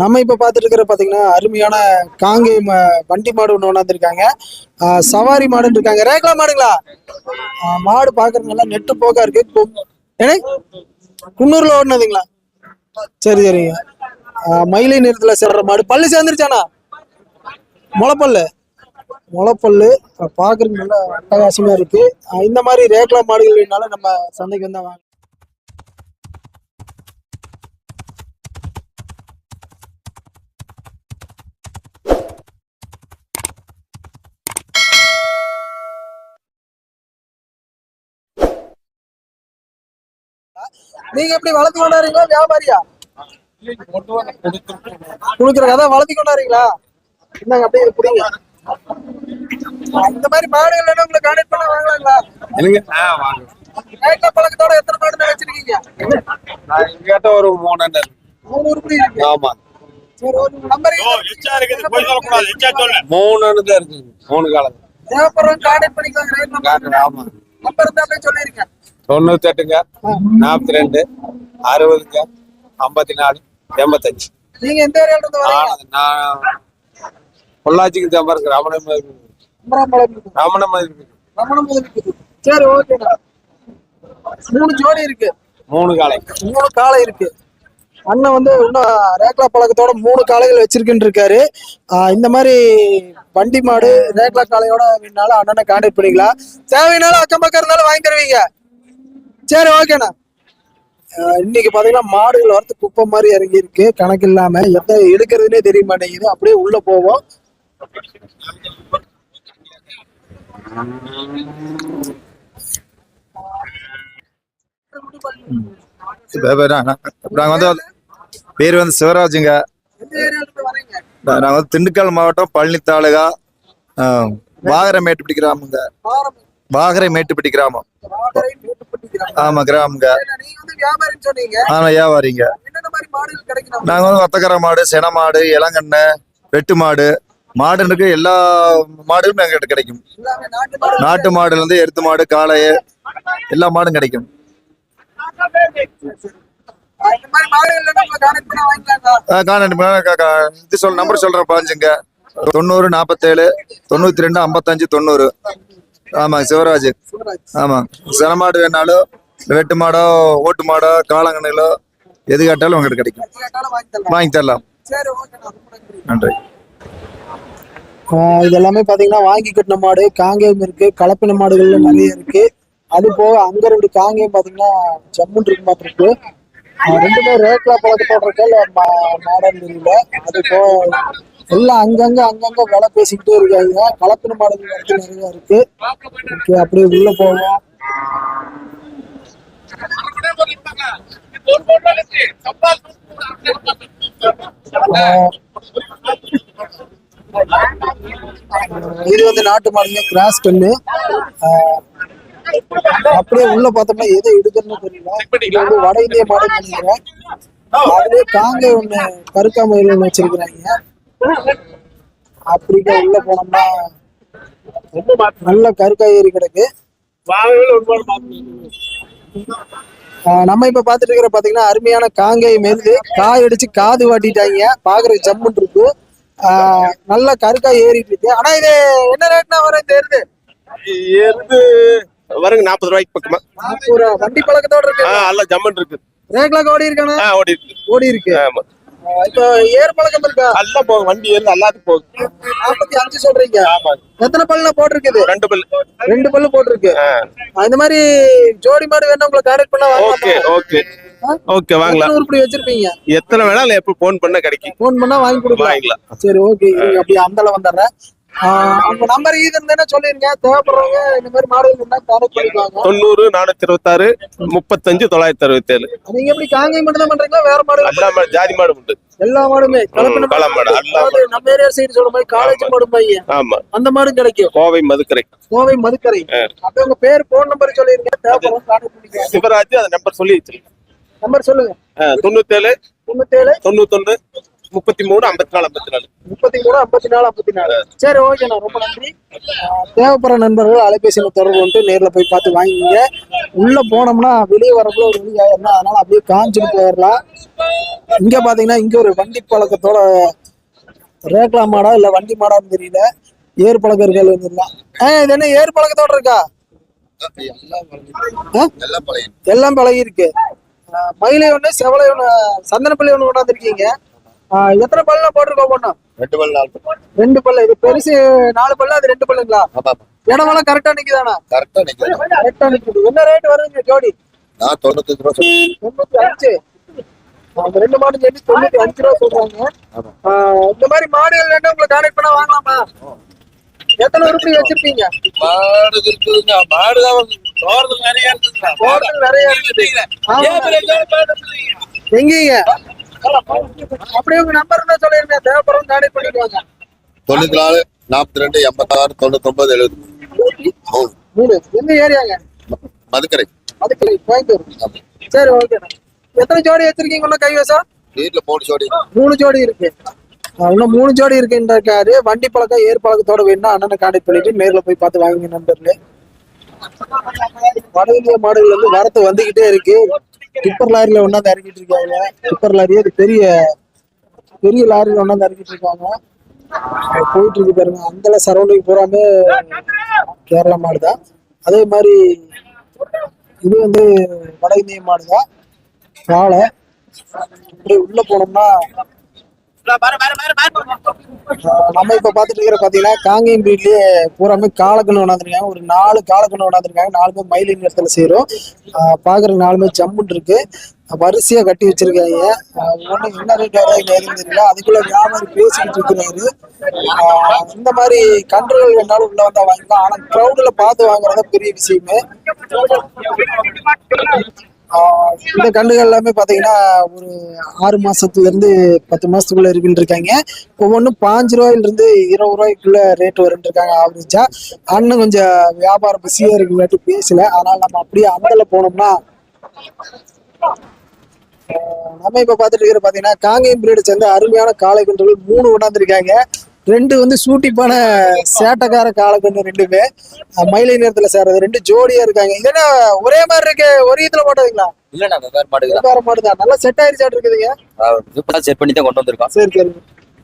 நம்ம இப்ப பார்த்துட்டு இருக்கிற பாத்தீங்கன்னா அருமையான காங்கை ம- வண்டி மாடு ஒன்று கொண்டாந்துருக்காங்க சவாரி மாடுன்னு இருக்காங்க. ரேக்லா மாடுங்களா? மாடு பாக்குறது நல்லா நெட்டு போக்கா இருக்கு. கு- ஏனே குன்னூர்ல ஓடுனதுங்களா? சரி சரிங்க மயிலை நிறத்துல சேர்ற மாடு. பல்லு சேர்ந்துருச்சானா முளைப்பல்லு. முளைப்பல்லு. பார்க்குறதுக்கு பாக்குறதுக்கு நல்லா அட்டகாசமா இருக்கு. இந்த மாதிரி ரேக்லா மாடுகள் வேணாலும் நம்ம சந்தைக்கு வந்தா வாங்க. நீங்க எப்படி வளர்த்து கொண்டாடுறீங்களா? வியாபாரியா? கொடுக்குற அதான் வளர்த்தி கொண்டாடுறீங்களா? என்னங்க அப்படியே பிடிங்க. இந்த மாதிரி மாடுகள் உங்களை கான்டாக்ட் பண்ண வாங்கலாங்களா? இல்லைங்க பழக்கத்தோட எத்தனை மாடு வச்சிருக்கீங்க? நான் எங்கிட்ட ஒரு மூணு. மூணு உருப்படி இருக்கு. ஆமா. மூணு இருக்கு. மூணு காலம். தேவைப்படுறவங்க கான்டாக்ட் பண்ணிக்கலாம் நம்பர் காட்டுறேன் ஆமா தொண்ணூத்தி எட்டுங்க நாற்பத்தி ரெண்டு அறுபதுங்க ஐம்பத்தி நாலு எண்பத்தஞ்சு. நீங்க எந்த நான் பொள்ளாச்சிக்கு தான் இருக்கு ரமண மாதிரி. அமராம்பலம் இருக்கு. ரமண இருக்கு சரி ஓகேடா மூணு ஜோடி இருக்கு. மூணு காலை மூணு காளை இருக்கு. அண்ணன் வந்து இன்னும் ரேக்லா பழக்கத்தோட மூணு காளைகள் வச்சிருக்குன்னு இருக்காரு. இந்த மாதிரி வண்டி மாடு ரேக்லா காளையோட வேணாலும் அண்ணனை கான்டாக்ட் பண்ணிக்கலாம். தேவைனாலும் அக்கம் பக்கம் இருந்தாலும் வாங்கி தருவீங்க. சரி ஓகேண்ணா. இன்னைக்கு பாத்தீங்கன்னா மாடுகள் வரத்து குப்பை மாதிரி இறங்கி இருக்கு கணக்கு இல்லாம எதை எடுக்கிறதுனே தெரிய மாட்டேங்குது. அப்படியே உள்ள போவோம். நாங்க வந்து பேர் வந்து சிவராஜுங்க. நாங்க வந்து திண்டுக்கல் மாவட்டம் பழனி தாலுகா ஆஹ், வாகரை மேட்டுப்பட்டி கிராமங்க வாகரை மேட்டுப்பட்டி கிராமம். ஆமா கிராமங்க. ஆனா வியாபாரிங்க? நாங்க வந்து ஒத்தக்கரை மாடு சென மாடு இளங்கண்ணு வெட்டு மாடு. மாடு இருக்கு எல்லா மாடுகளும் எங்ககிட்ட கிடைக்கும். நாட்டு மாடு. நாட்டு மாடுல இருந்து எருத்து மாடு காளை எல்லா மாடும் கிடைக்கும். இது சொல் நம்பர் சொல்றேன் பாஞ்சுங்க. தொண்ணூறு நாற்பத்தேழு தொண்ணூத்தி ரெண்டு ஐம்பத்தஞ்சு தொண்ணூறு. ஆமாங்க சிவராஜ். சிவராஜ். ஆமா. சென மாடு வேணாலும் வெட்டு மாடோ ஓட்டு மாடோ காளாங்கண்ணிலோ எது கேட்டாலும் உங்ககிட்ட கிடைக்கும். வாங்கி தரலாம். நன்றி. இது எல்லாமே பாத்தீங்கன்னா வாங்கி கட்டின மாடு காங்கேயம் இருக்கு கலப்பின மாடுகள்ல நிறைய இருக்கு. அது போக அங்க ரெண்டு காங்கேயம் பாத்தீங்கன்னா ஜம்முன் இருக்கு மாட்டு இருக்கு ரெண்டுமே இல்ல மா- மாடல் தெரியல அது போக எல்லாம் அங்கங்க அங்கங்க வேலை பேசிக்கிட்டே இருக்காங்க. கலப்பின மாடுகள் வந்து நிறைய இருக்கு. ஓகே அப்படியே உள்ள போவோம். இது வந்து நாட்டு மாடுங்க கிராஸ் கண்ணு அப்படியே உள்ள பார்த்தோம்னா எதை எடுக்கணும்னு தெரியல. இது வந்து வட இந்திய மாடு நினைக்கிறேன். அதுலயே காங்க ஒண்ணு கருக்காமயில் ஒண்ணு வச்சிருக்கிறாங்க. அப்படியே உள்ள போனோம்னா நல்ல கருக்காய் ஏறி கிடக்கு நம்ம இப்ப பாத்துட்டு இருக்கிற பாத்தீங்கன்னா அருமையான காங்கை மெருது காய் அடிச்சு காது வாட்டிட்டாங்க. பாக்குறதுக்கு ஜம்முன் இருக்கு. நல்ல கருக்காய் ஏறிட்டு இருக்கு. ஆனா இது என்ன ரேட்னா வரும் இந்த எருது எருது வருங்க நாற்பது ரூபாய்க்கு பக்கமா. ஒரு வண்டி பழக்கத்தோட இருக்கு. நல்ல ஜம்மன் இருக்கு ரேக்லாக்கு ஓடி இருக்கானா ஓடி இருக்கு ஓடி இருக்கு ஆமா. இப்போ ஏர் பழக்கம் இருக்கா? நல்லா போகும். வண்டி ஏறி நல்லாத்துக்கு போகுது நாற்பத்தி அஞ்சு சொல்றீங்க. எத்தனை பல்லுல போட்டிருக்குது? ரெண்டு பல் ரெண்டு பல்லு போட்டிருக்கு. இந்த மாதிரி ஜோடி மாடு வேணா உங்களை கான்டாக்ட் பண்ணா ஓகே ஓகே. ஓகே வாங்கலாம். உருப்படி வச்சிருப்பீங்க? எத்தனை வேணாலும் எப்ப போன் பண்ண கிடைக்கும். ஃபோன் பண்ணா வாங்கி கொடுக்கலாம். சரி ஓகே. அப்படியே அந்தால வந்துடுறேன். உங்க நம்பர் இது இருந்தேன்னா சொல்லிருங்க தேவைப்படுறவங்க இந்த மாதிரி மாடல் இருந்தா கான்டாக்ட் பண்ணிக்குவாங்க தொண்ணூறு நானூத்தி இருபத்தாறு முப்பத்தஞ்சு தொள்ளாயிரத்தி அறுபத்தி ஏழு நீங்க எப்படி காங்கை மட்டும் தான் பண்றீங்களா? வேற மாடு எல்லா மாடு ஜாதி மாடு உண்டு. எல்லா மாடுமே. மாடு, அதாவது நம்ம ஏரியா சைடு சொல்ற மாதிரி காலேஜ் மாடு பையன். ஆமா. அந்த மாடும் கிடைக்கும். கோவை மதுக்கரை. கோவை மதுக்கரை. அப்படியே உங்க பேர் போன் நம்பர் சொல்லிருங்க தேவைப்படுறவங்க கான்டாக்ட் சிவராஜ் அந்த நம்பர் சொல்லி நம்பர் சொல்லுங்க. தொண்ணூத்தேழு தொண்ணூத்தேழு. தொண்ணூத்தொன்னு முப்பத்தி மூணு ஐம்பத்தி நாலு ஐம்பத்தி நாலு. முப்பத்தி மூணு ஐம்பத்தி நாலு ஐம்பத்தி நாலு. சரி ஓகேண்ணா ரொம்ப நன்றி. தேவைப்படுற நண்பர்கள் அலைபேசியில் தொடர்பு வந்து நேரில் போய் பார்த்து வாங்கிங்க. உள்ள போனோம்னா வெளியே வரக்குள்ள ஒரு வெளியே ஆயிடணும் அதனால அப்படியே காஞ்சிட்டு போயிடலாம். இங்க பாத்தீங்கன்னா இங்க ஒரு வண்டி பழக்கத்தோட ரேக்லா மாடா இல்ல வண்டி மாடான்னு தெரியல. ஏர் பழக்கம் இருக்கா வந்துடலாம் ஏ இது என்ன ஏர் பழக்கத்தோட இருக்கா? ஆ? எல்லாம் எல்லாம் பழகி இருக்கு. மயிலை ஒண்ணு செவலை ஒண்ணு சந்தனப்பள்ளி ஒண்ணு கொண்டாந்துருக்கீங்க. எத்தனை பல்லாம் போட்டிருக்கோம் பொண்ணு? ரெண்டு பல் நாலு ரெண்டு பல்லு. இது பெருசு நாலு பல்லு அது ரெண்டு பல்லுங்களா? இடமெல்லாம் கரெக்டா நிக்குதானா கரெக்டா நிக்கிறேன் கரெக்டா நிக்குது. என்ன ரேட் வருதுங்க ஜோடி? நான் தொண்ணூத்தஞ்சு ரூபா சொல்றேன். தொண்ணூத்தி அஞ்சு அந்த ரெண்டு மாடு சொல்லி தொண்ணூத்தி அஞ்சு ரூபா சொல்றாங்க. இந்த மாதிரி மாடுகள் வேண்டாம் உங்களை கான்டாக்ட் பண்ணா வாங்கலாமா? எத்தனை உருப்படி வச்சிருப்பீங்க? மாடு இருக்குதுங்க. மாடு தான் தோறது நிறைய இருக்குதுங்க மாடுகள் நிறைய. எங்கீங்க? அப்படியே உங்க நம்பர் என்ன சொல்லிருங்க. தேவைப்படுறவங்க கான்டாக்ட் பண்ணிக்குவாங்க தொண்ணூத்தி நாலு நாற்பத்தி ரெண்டு எண்பத்தாறு தொண்ணூத்தொன்பது எழுபது. மூணு மூணு எந்த ஏரியாங்க மதுக்கரை. அதுக்கு கோயம்புத்தூர். சரி ஓகேண்ணா எத்தனை ஜோடி வச்சிருக்கீங்க கைவசம்? வீட்டுல மூணு ஜோடி. மூணு ஜோடி இருக்கு. இன்னும் மூணு ஜோடி இருக்குன்றாரு. வண்டி பழக்கம் ஏர் பழக்கத்தோட வேணும்னா அண்ணனை கான்டாக்ட் பண்ணிட்டு நேர்ல போய் பார்த்து வாங்குங்க நண்பர்களே. வட இந்திய மாடுகள் வந்து வரத்து வந்துகிட்டே இருக்கு. டிப்பர் லாரியில ஒண்ணாந்து இறக்கிட்டு இருக்காங்க. டிப்பர் லாரி அது பெரிய பெரிய லாரியில ஒண்ணாந்து இறக்கிட்டு இருக்காங்க. போயிட்டு இருக்கு பாருங்க. அந்தல சரௌண்டிங் பூராமே கேரளா மாடு தான். அதே மாதிரி இது வந்து வட இந்திய மாடு தான். காளை இப்படி உள்ள போனோம்னா நம்ம இப்ப பாத்துட்டு இருக்கிற பாத்தீங்கன்னா காங்கேயம் பீட்லயே பூராமே காலக்கண்ணு கொண்டாந்துருக்காங்க ஒரு நாலு காலக்கண்ணு கொண்டாந்துருக்காங்க நாலு பேர் மயிலின் இடத்துல சேரும் பாக்குறதுக்கு நாலுமே ஜம்முன் இருக்கு. வரிசையா கட்டி வச்சிருக்காங்க. ஒண்ணு என்ன ரேட் வருது ஏதுன்னு தெரியல. அதுக்குள்ள வியாபாரி பேசிக்கிட்டு இருக்கிறாரு. இந்த மாதிரி கன்றுகள் வேணாலும் உள்ள வந்தா வாங்கிக்கலாம். ஆனா கிரௌட்ல பார்த்து வாங்குறதா பெரிய விஷயமே. இந்த கன்றுகள் எல்லாமே பாத்தீங்கன்னா ஒரு ஆறு மாசத்துல இருந்து பத்து மாசத்துக்குள்ள இருக்குன்னு இருக்காங்க ஒவ்வொன்றும் பாஞ்சு ரூபாயில இருந்து இருபது ரூபாய்க்குள்ள ரேட் வரும்னு இருக்காங்க ஆவரேஜா அண்ணன் கொஞ்சம் வியாபாரம் பிஸியா இருக்குங்காட்டி பேசல. அதனால நம்ம அப்படியே அந்தல போனோம்னா நம்ம இப்ப பாத்துட்டு இருக்கிற பாத்தீங்கன்னா காங்கேயம் பிரீடு சேர்ந்த அருமையான காளை கன்றுகள் மூணு கொண்டாந்துருக்காங்க. ரெண்டு வந்து சூட்டிப்பான சேட்டைக்கார காலக்கண்ணு ரெண்டுமே. மயிலை நேரத்துல சேர்றது ரெண்டு ஜோடியா இருக்காங்க. இது என்ன ஒரே மாதிரி இருக்கு ஒரு இதுல போட்டதுங்களா? இல்ல நாங்க வேற மாடுக்கு வேற மாடுதான். நல்லா செட் ஆயிருச்சாட்டு இருக்குதுங்க? தான் செட் பண்ணி தான் கொண்டு வந்திருக்கோம். சரி சரி.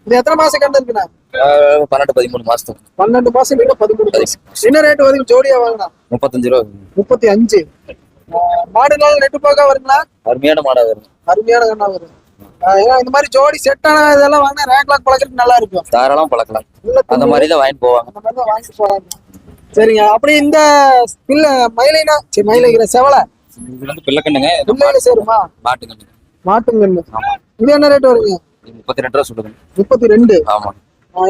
இது எத்தனை மாசம் கண்டு இருக்குண்ணா? பன்னெண்டு பதிமூணு மாசத்துக்கு. பன்னெண்டு மாசம் இல்ல பதிமூணு என்ன ரேட் வருது ஜோடியா வாங்கினா? முப்பத்தஞ்சு ரூபா முப்பத்தி அஞ்சு. மாடு நாள் நெட்டு போக்கா வருங்களா? அருமையான மாடா வரும் அருமையான கண்ணா வரும் ஏன்னா இந்த மாதிரி ஜோடி செட் ஆன இதெல்லாம் வாங்கினா ரேக்லாக் பழக்கிறதுக்கு நல்லா இருக்கும். தாராளம் பழக்கலாம். அந்த மாதிரி தான் வாங்கிட்டு போவாங்க. அந்த மாதிரி தான் வாங்கிட்டு போறாங்க. சரிங்க அப்படி இந்த இல்ல மயிலைனா சரி மயிலைங்கிற செவலை. இது வந்து பிள்ளைக்கண்ணுங்க முன்னாடி சேருமா? மாட்டு கண்ணு. மாட்டுங்கன்னு இது என்ன ரேட் வருங்க? முப்பத்தி ரெண்டு ரூபா சொல்லுங்க முப்பத்தி ரெண்டு ஆமா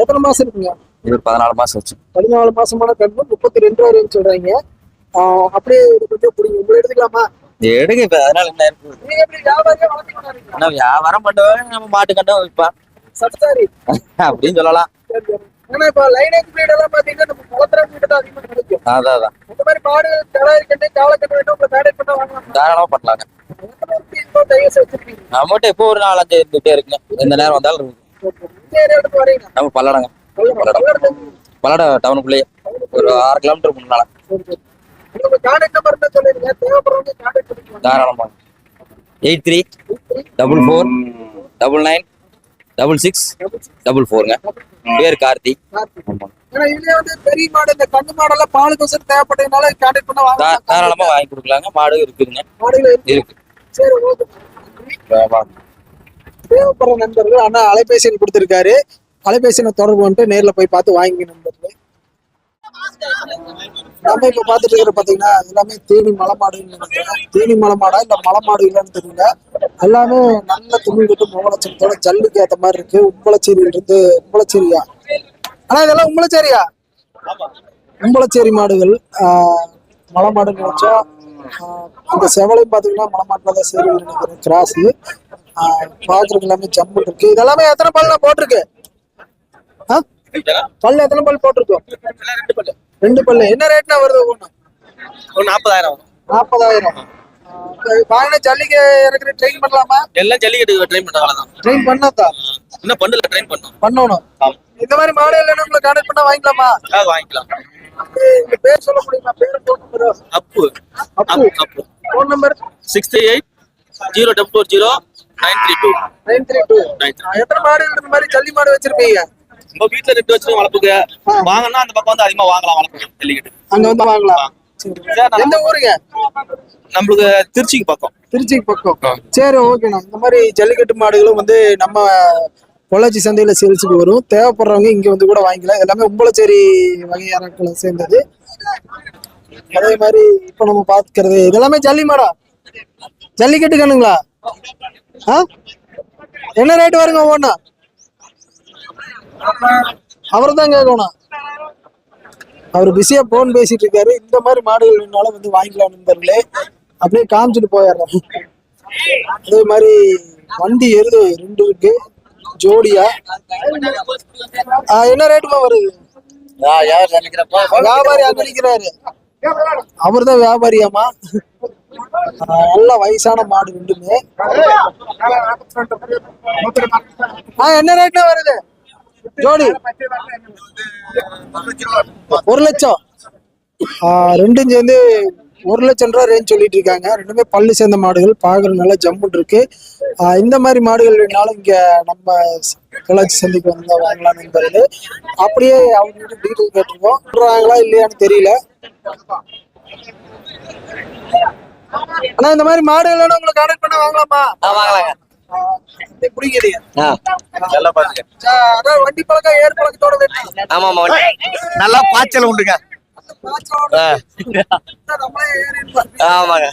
எத்தனை மாசம் இருக்குங்க? இது ஒரு பதினாலு மாசம் வச்சு பதினாலு மாசமான கன்று முப்பத்தி ரெண்டு வரையும் சொல்றாங்க. அப்படியே இது கொஞ்சம் பிடிக்கும் உங்களை எடுத்துக்கலாமா? எடுங்க இப்ப அதனால என்ன? இருக்கு வியாபாரம் பண்ணுவேன் நம்ம மாட்டு கண்டம் விற்பான் அப்படின்னு சொல்லலாம். ஏன்னா இப்ப லைனேஜ் பிரீட் எல்லாம் பாத்தீங்கன்னா நம்ம குளத்துற பிரீட் தான் அதிகமா கிடைக்கும். அதான் அதான் இந்த மாதிரி மாடு வேணும் உங்களை மேனேஜ் பண்ண வாங்கலாம். தாராளமா பண்ணலாங்க. நம்மகிட்ட இப்போ ஒரு நாலஞ்சு இருந்துட்டே இருக்குங்க. எந்த நேரம் வந்தாலும் இருக்கு. நம்ம பல்லடங்க. பல்லடம் பல்லட. டவுனுக்குள்ளேயே ஒரு ஆறு கிலோமீட்டர் முன்னால. உங்க கான்டாக்ட் நம்பர் என்ன சொல்லிருங்க தேவைப்படுறவங்க கான்டாக்ட் பண்ணிக்கோங்க தாராளமா eight three double four double nine double six double ஃபோருங்க. பேர் கார்த்தி. ஆமா. ஏன்னா இதுலயே வந்து பெரிய மாடு இந்த கண்ணு மாடெல்லாம் பாலுக்கு வசதி தேவைப்பட்டதுனால கான்டாக்ட் பண்ண தாராளமா வாங்கி கொடுக்கலாங்க. மாடு இருக்குதுங்க. இருக்கு. சரி. தேவைப்படுற நண்பர்கள் அண்ணா அலைபேசி எண் கொடுத்திருக்காரு. அலைபேசியை தொடர்பு வந்துட்டு நேர்ல போய் பார்த்து வாங்கி நண்பர்களே. நம்ம இப்ப பாத்துட்டு இருக்கிற பாத்தீங்கன்னா எல்லாமே தேனி மலை மாடுன்னு நினைக்கிறேன். தேனி மலை மாடா இல்ல மலை மாடு இல்லைன்னு தெரியல. எல்லாமே நல்ல துணி விட்டு முகலட்சணத்தோட ஜல்லுக்கு ஏத்த மாதிரி இருக்கு. உம்பளச்சேரியில இருந்து உம்பளச்சேரியா ஆனா இதெல்லாம் உம்பளச்சேரியா உம்பளச்சேரி மாடுகள். ஆஹ் மலை மாடுன்னு நினைச்சா ஆஹ் இந்த செவலையும் பாத்தீங்கன்னா மலை மாட்டுல தான் சேரி நினைக்கிறேன். கிராஸ். பாக்குறதுக்கு எல்லாமே ஜம்பு இருக்கு. இதெல்லாமே எத்தனை பல்ல போட்டிருக்கு? பல்லு எத்தனை பல் போட்டிருக்கோம்? ரெண்டு பல்லு. என்ன ரேட்னா வருது ஒண்ணு ஒரு நாற்பதாயிரம் நாற்பதாயிரம் வாங்கின ஜல்லிக்கு எனக்கு ட்ரெயின் பண்ணலாமா? எல்லாம் ஜல்லிக்கட்டு ட்ரைன் பண்ண தான் ட்ரெயின் பண்ணாதா? இன்னும் பண்ணல ட்ரெயின் பண்ணணும். இந்த மாதிரி மாடு இல்லைன்னா உங்களை கான்டாக்ட் பண்ணா வாங்கிக்கலாமா? வாங்கிக்கலாம். பேர் சொல்ல முடியுமா? பேர் phone Appu. Appu. Appu phone number six three eight zero double four zero nine three two nine three two எத்தனை மாடு இந்த மாதிரி ஜல்லி மாடு வச்சிருப்பீங்க? நம்ம வீட்டுல ரெண்டு வச்சு வளர்ப்புக்கு. வாங்கினா அந்த பக்கம் வந்து அதிகமா வாங்கலாம் வளர்ப்புக்கு ஜல்லிக்கட்டு. அங்க வந்து வாங்கலாம். எந்த ஊருங்க? நம்மளுக்கு திருச்சிக்கு பக்கம். திருச்சிக்கு பக்கம். சரி ஓகேண்ணா இந்த மாதிரி ஜல்லிக்கட்டு மாடுகளும் வந்து நம்ம பொள்ளாச்சி சந்தையில சேல்ஸுக்கு வரும். தேவைப்படுறவங்க இங்க வந்து கூட வாங்கிக்கலாம். எல்லாமே உம்பளச்சேரி வகையாரக்களை சேர்ந்தது. அதே மாதிரி இப்ப நம்ம பாத்துக்கிறது இதெல்லாமே ஜல்லி மாடா? ஜல்லிக்கட்டு கண்ணுங்களா? ஆ? என்ன ரேட் வருங்க ஒவ்வொன்னா? அவர் தான் கேட்கணும் அவர் பிஸியா போன் பேசிட்டு இருக்காரு. இந்த மாதிரி மாடுகள் வேணாலும் வந்து வாங்கிக்கலாம் நண்பர்களே. அப்படியே காமிச்சிட்டு போயிடுறோம் அதே மாதிரி வண்டி எருது ரெண்டு இருக்கு. ஜோடியா. என்ன ரேட்டுமா வருது? வியாபாரி அங்க நிக்கிறாரு அவர் தான் வியாபாரியாமா? நல்ல வயசான மாடு ரெண்டுமே. என்ன ரேட்ல வருது? ஜோடி. ஒரு லட்சம். ரெண்டும் சேர்ந்து ஒரு லட்சம் ரூபா ரேஞ்ச் சொல்லிட்டு இருக்காங்க. ரெண்டுமே பல்லு சேர்ந்த மாடுகள். பார்க்குற நல்லா ஜம்முன் இருக்கு. இந்த மாதிரி மாடுகள் வேணாலும் இங்க நம்ம கலாச்சி சந்தைக்கு வந்தா வாங்கலாம் நண்பர்களே அப்படியே அவங்க டீட்டெயில் கேட்டிருக்கோம். சொல்றாங்களா இல்லையான்னு தெரியல. ஆனா இந்த மாதிரி மாடுகள் இல்லைன்னா உங்களுக்கு கனெக்ட் பண்ண வாங்கலாமா? வாங்கலாங்க. நல்லா பாய்ச்சல் உண்டுங்க. ஆமாங்க.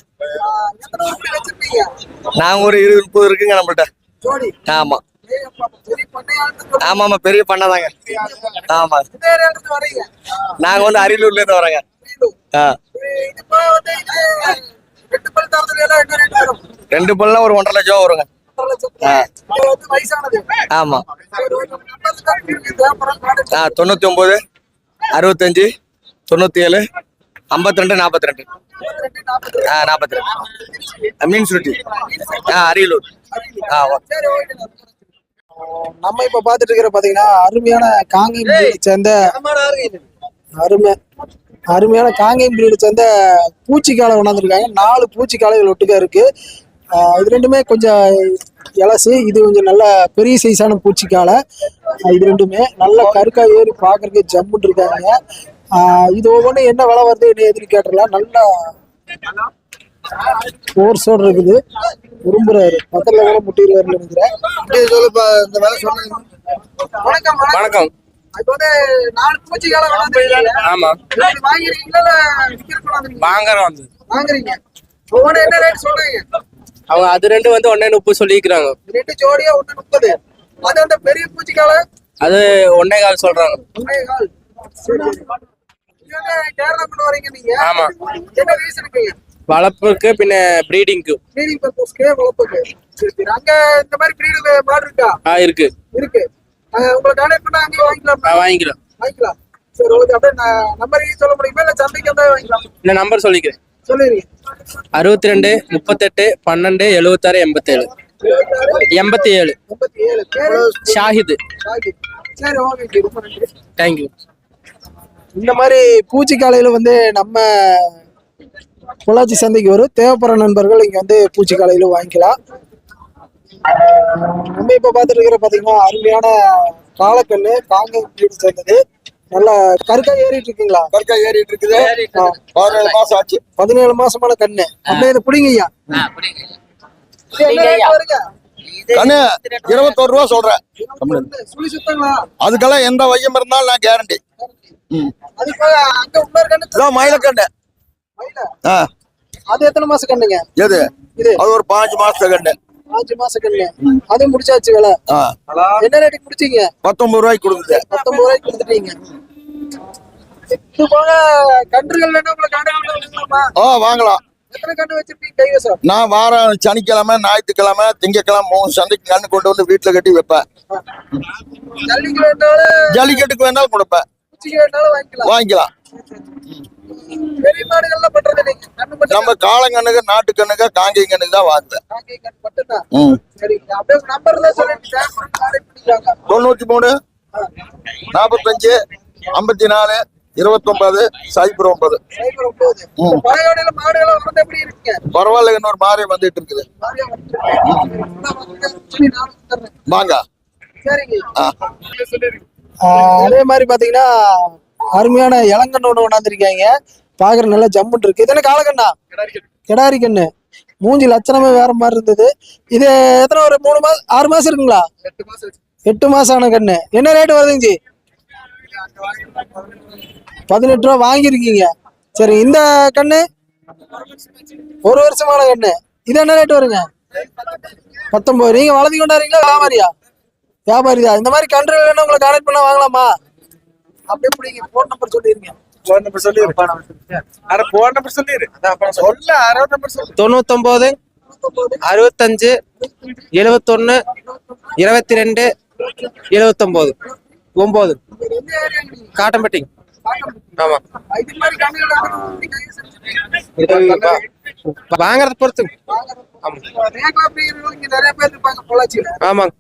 நாங்க ஒரு இருபது முப்பது இருக்குங்க நம்மள்ட்ட. ஆமா. ஆமா ஆமா பெரிய பண்ணதாங்க ஆமா. நாங்க வந்து அரியலூர்ல இருந்து வரோங்க. ரெண்டு பல் தரத்துல எல்லாம் என்ன ரேட் வரும். ரெண்டு பல்லாம் ஒரு ஒன்றரை லட்சம் வருங்க. ஆமா. தொண்ணூத்தி ஒன்பது அறுபத்தஞ்சு தொண்ணூத்தி ஏழு ஐம்பத்தி ரெண்டு நாற்பத்தி ரெண்டு ஆ நாற்பத்தி ரெண்டு மீன் சுருட்டி. ஆ அரியலூர். ஆ நம்ம இப்ப பாத்துட்டு இருக்கிற பாத்தீங்கன்னா அருமையான காங்கேயம் சேர்ந்த அருமை அருமையான காங்கேயம் breed சேர்ந்த பூச்சிக்காலை கொண்டாந்துருக்காங்க நாலு பூச்சிக்காலைகள் ஒட்டுக்கா இருக்கு. இது ரெண்டுமே கொஞ்சம் இலசு இது கொஞ்சம் நல்ல பெரிய சைஸான பூச்சிக்காலை. இது ரெண்டுமே நல்ல கருக்கா ஏறி பாக்குறதுக்கு ஜம்முன்னு இருக்காங்க. இது ஒவ்வொன்றும் என்ன விலை வருது என்ன எதுன்னு கேட்டுடலாம். நல்லா ஃபோர்ஸோடு இருக்குது. விரும்புறாரு. பக்கத்துல கூட முட்டிடுவாருன்னு நினைக்கிறேன். இந்த வேலை சொல்லுங்க. வணக்கம் வணக்கம். இப்போ வந்து நாலு பூச்சிக்கால ஆமா. வாங்கிருக்கீங்களா இல்ல விக்கிறதுக்கு கொண்டாந்துருக்கீங்களா? வாங்குறோம் வந்து. வாங்குறீங்க. ஒவ்வொன்று என்ன ரேட் சொல்றீங்க? அவங்க அது ரெண்டு வந்து ஒன்னே முப்பது சொல்லிக்கிறாங்க. ரெண்டு ஜோடியா ஒண்ணு முப்பது அது அந்த பெரிய பூச்சிக்கால? அது ஒன்னே கால் சொல்றாங்க. ஒன்றே கால். கேரளா கொண்டு வரீங்க நீங்க? ஆமா. என்ன ரீசனுக்கு வளர்ப்புக்கு பின்ன ப்ரீடிங்க்கு ப்ரீடிங் பர்பஸ்க்கு வளர்ப்புக்கு. அங்க இந்த மாதிரி ப்ரீடு மாடு இருக்கா? ஆ இருக்கு. இருக்கு. அஹ் உங்களை கான்டாக்ட் பண்ணா அங்கேயே வாங்கிக்கலாம். வாங்கிக்கலாம். வாங்கிக்கலாம். சரி ஓகே அப்படியே நம்பர் சொல்ல முடியுமா? இல்ல சந்தைக்கு வந்தா வாங்கிக்கலாம்? இந்த நம்பர் சொல்லிக்கிறேன். அறுபத்தி ரெண்டு முப்பத்தெட்டு பன்னெண்டு எழுபத்தாறு எண்பத்தேழு. எண்பத்தி ஏழு ஷாஹித். தேங்க்யூ இந்த மாதிரி பூச்சிக்காலையில வந்து நம்ம பொள்ளாச்சி சந்தைக்கு வரும். தேவைப்படுற நண்பர்கள் இங்க வந்து பூச்சிக்காலையில வாங்கிக்கலாம். நம்ம இப்ப பார்த்துட்டு இருக்கிற பாத்தீங்கன்னா அருமையான காங்கேயம் breed சேர்ந்தது. நல்லா கருக்கா ஏறிட்டு இருக்குங்களா? கற்கா ஏறிட்டு இருக்குது. பதினேழு மாசம் ஆச்சு. பதினேழு மாசமான கண்ணு. அப்படியே இதை பிடிங்க ஐயா? கண்ணு இருபத்தோரு ரூபா சொல்றேன். அதுக்கெல்லாம் எந்த வையம் இருந்தாலும் நான் கேரண்டி மயிலக்கண்ணு மயில. ஆ. அது எத்தனை மாசம் கண்ணுங்க? எது? இது. அது ஒரு பாஞ்சு மாசத்து கண்ணு. அஞ்சு மாசம் கண்ணு அது முடிச்சாச்சு வேலை. என்ன ரேட்டுக்கு முடிச்சீங்க? பத்தொன்பது ரூபாய்க்கு கொடுக்குது. பத்தொன்பது ரூபாய்க்கு கொடுத்துட்டீங்க. இது போக கன்றுகள் வேணா உங்களை காண்டாக்ட் ஆ வாங்கலாம். நான் வாரம் சனிக்கிழமை ஞாயிற்றுக்கிழமை திங்கக்கிழமை மூணு சந்தைக்கு கண்ணு கொண்டு வந்து வீட்டுல கட்டி வைப்பேன். ஜல்லிக்கட்டுக்கு வேணாலும் கொடுப்பேன். வாங்கிக்கலாம். நம்ம காளங்கண்ணுக்கு நாட்டு கண்ணுக்கு காங்கேய கண்ணுக்கு தான். வாங்குவேன் தொண்ணூத்தி மூணு நாற்பத்தஞ்சு ஐம்பத்தி நாலு இருபத்தொன்பது சைபர் ஒன்பது. பரவாயில்ல இன்னொரு மாறி வந்துட்டு இருக்குது. வாங்க. அதே மாதிரி பாத்தீங்கன்னா அருமையான இளங்கண்ணோட ஒண்ணு கொண்டாந்துருக்காங்க பாக்குற நல்லா ஜம்முன் இருக்கு. இது என்ன காலக்கண்ணா கிடாரி கண்ணு. மூஞ்சி லட்சணமே வேற மாதிரி இருந்தது. இது எத்தனை ஒரு மூணு மாசம் ஆறு மாசம் இருக்குங்களா? எட்டு மாசம் ஆன கண்ணு. என்ன ரேட் வருதுங்க ஜி பதினெட்டு ரூபா வாங்கியிருக்கீங்க. சரி இந்த கண்ணு? ஒரு வருஷமான கண்ணு. இது என்ன ரேட் வருங்க? பத்தொன்பது. நீங்க வளர்த்தி கொண்டாடுறீங்களா வியாபாரியா? வியாபாரி தான் இந்த மாதிரி கன்றுகள் உங்களை கனெக்ட் பண்ண வாங்கலாமா? அப்படியே பிடிங்க ஃபோன் நம்பர் சொல்லிருங்க. போன் நம்பர் சொல்லிரு. அட போன் நம்பர் சொல்லிரு. சொல்ல அறுபது நம்பர் சொல்லு. தொண்ணூத்தொன்பது அறுபத்தஞ்சு எழுவத்தொன்னு இருபத்தி ரெண்டு எழுவத்தொம்போது. ஒம்பது. காட்டம்பட்டி. ஆமா. வாங்குறத பொறுத்து. ஆமா. ரேக்லா பிரியர்கள் இங்க நிறைய பேர் இருப்பாங்க பொள்ளாச்சியில ஆமாங்க.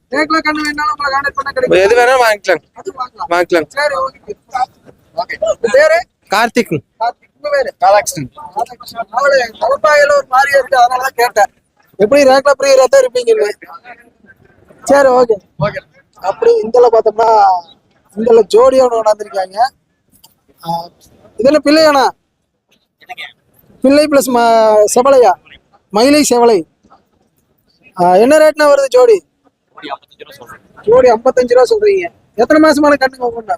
எது வேணாலும் வாங்கிக்கலாம் அது வாங்கலாம். வாங்கிக்கலாம் சரி ஓகே ஓகே பேரு? கார்த்திக். ராதாகிருஷ்ணன் தலைப்பாயில ஒரு மாதிரியா இருக்கு கேட்டேன். எப்படி ரேக்லா பிரியரா தான் இருப்பீங்கன்னு சரி ஓகே அப்படி இந்தல பார்த்தோம்னா இந்தல ஜோடியா ஒன்று கொண்டாந்துருக்காங்க இதில் பிள்ளையாண்ணா? பிள்ளை பிளஸ் ம செவலையா? மயிலை செவலை. என்ன ரேட்னா வருது ஜோடி? ஜோடி ஐம்பத்தஞ்சு ரூபா சொல்றீங்க. எத்தனை மாசமான கண்ணுங்க ஒவ்வொன்றா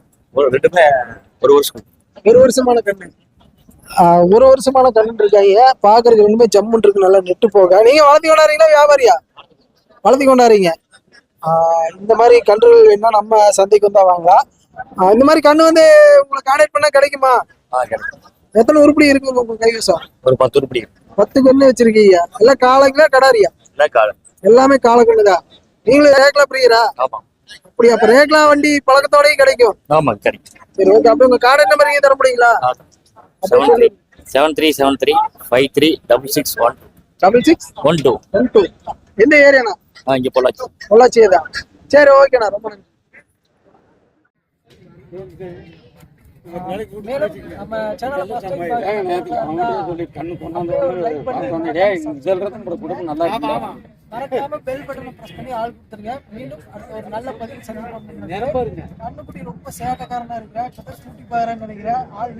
ஒரு வருஷம். ஒரு வருஷமான கண்ணு. ஒரு வருஷமான கண்ணு இருக்காங்க. பாக்குறதுக்கு ரெண்டுமே ஜம்முன் இருக்கு. நல்லா நெட்டு போக. நீங்க வளர்த்தி கொண்டாடுறீங்களா வியாபாரியா? வளர்த்தி கொண்டாடுறீங்க. இந்த மாதிரி கன்றுகள் வேணா நம்ம சந்தைக்கு வந்தா வாங்கலாம். இந்த மாதிரி கண்ணு வந்து உங்களை கான்டாக்ட் பண்ணா கிடைக்குமா? எத்தனை உருப்படி இருக்கு உங்க கைவசம்? ஒரு பத்து உருப்படி பத்து கண்ணு வச்சிருக்கீங்க. எல்லாம் காளைங்களா கடாரியா? எல்லாமே காலக்கண்ணு தான் நீங்களும் ரேக்லா பிரியரா? ஆமா. அப்படியா அப்ப ரேக்லா வண்டி பழக்கத்தோடயும் கிடைக்கும். ஆமா கிடைக்கும். சரி ஓகே அப்ப உங்க கார்டு நம்பர் நீங்க தர முடியுங்களா? Seven three seven three five three double six one double six one two one two எந்த ஏரியாண்ணா இங்கே பொள்ளாச்சி. பொள்ளாச்சியே தான் சரி ஓகேண்ணா ரொம்ப நன்றி. நம்ம சேனலை first time பார்க்கறதா மறக்காம பெல் பட்டனை பிரஸ் பண்ணி ஆள் கொடுத்துருங்க மீண்டும் அடுத்த ஒரு நல்ல பதிவு சந்திப்போம் கண்ணுக்குட்டி ரொம்ப சேட்டக்காரனா இருக்கிறேன் சூட்டி பாருன்னு நினைக்கிறேன் ஆள்